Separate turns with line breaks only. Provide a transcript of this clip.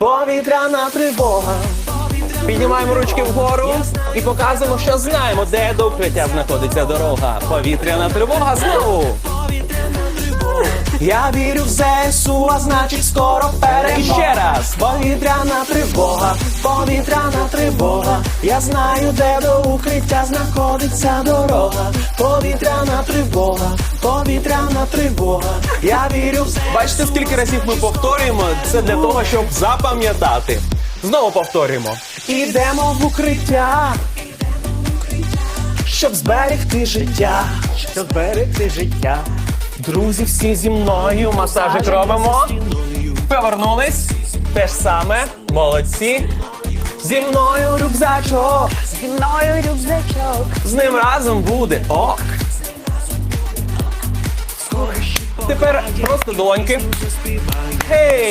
Повітряна тривога. Піднімаємо ручки вгору і показуємо, що знаємо, де до укриття знаходиться дорога. Повітряна тривога знову. Я вірю в ЗСУ, а значить скоро перемога. І ще раз. Повітряна тривога, повітряна тривога. Я знаю, де до укриття знаходиться дорога. Повітряна тривога, повітряна тривога. Я вірю в ЗСУ. Бачите, скільки разів ми повторюємо? Це для того, щоб запам'ятати. Знову повторюємо. Ідемо в укриття. Щоб зберегти життя, щоб зберегти життя. Друзі, всі зі мною масажик робимо. Повернулись. Те ж саме. Молодці. Зі мною рюкзачок.
Зі мною рюкзачок.
З ним разом буде. Ок. Тепер просто долоньки. Гей!